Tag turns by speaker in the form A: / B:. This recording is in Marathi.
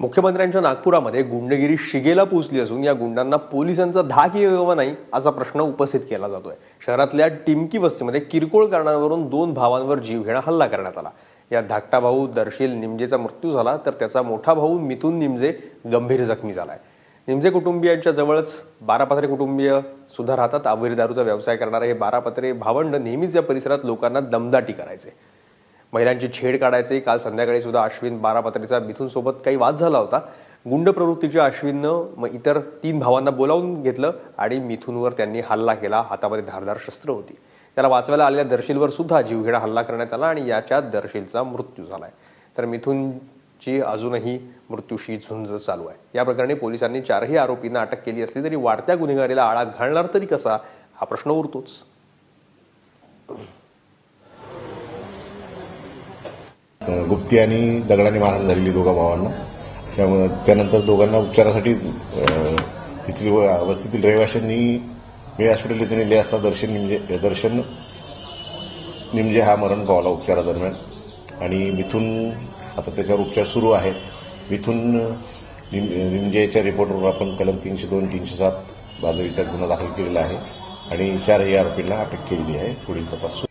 A: मुख्यमंत्र्यांच्या नागपुरामध्ये गुंडगिरी शिगेला पोचली असून या गुंडांना पोलिसांचा धाक येवा नाही असा प्रश्न उपस्थित केला जातोय. शहरातल्या टिमकी वस्तीमध्ये किरकोळ कारणावरून दोन भावांवर जीवघेणा हल्ला करण्यात आला. यात धाकटा भाऊ दर्शील निमजेचा मृत्यू झाला तर त्याचा मोठा भाऊ मिथून निमजे गंभीर जखमी झालाय. निमजे कुटुंबियांच्या जवळच बारापत्रे कुटुंबीय सुद्धा राहतात. अवैध दारूचा व्यवसाय करणारे हे बारापत्रे भावंड नेहमीच या परिसरात लोकांना दमदाटी करायचे. महिलांची छेड काढायचे काल संध्याकाळी सुद्धा अश्विन बारापत्रीचा मिथून सोबत काही वाद झाला होता. गुंड प्रवृत्तीच्या अश्विननं मग इतर तीन भावांना बोलावून घेतलं आणि मिथूनवर त्यांनी हल्ला केला. हातामध्ये धारदार शस्त्र होती. त्याला वाचवायला आलेल्या दर्शीलवर सुद्धा जीवघेणा हल्ला करण्यात आला आणि याच्यात दर्शीलचा मृत्यू झालाय. तर मिथूनची अजूनही मृत्यूशी झुंज चालू आहे. या प्रकरणी पोलिसांनी चारही आरोपींना अटक केली असली तरी वाढत्या गुन्हेगारीला आळा घालणार तरी कसा? हा प्रश्न उरतोच.
B: गुप्ती आणि दगडाने मारहाण झालेली दोघा भावांना. त्यामुळे त्यानंतर दोघांना उपचारासाठी तिथली व- वस्तीतील रहिवाशांनी मे हॉस्पिटल येथे नेले असता दर्शन निमजे दर्शन निमजे हा मरण पावला उपचारादरम्यान. आणि मिथून आता त्याच्यावर उपचार सुरू आहेत. मिथून निम- निमजेच्या रिपोर्टवर आपण कलम तीनशे दोन तीनशे सात बांधवीचा गुन्हा दाखल केलेला आहे. आणि चारही आरोपींना अटक केलेली आहे. पुढील तपास सुरू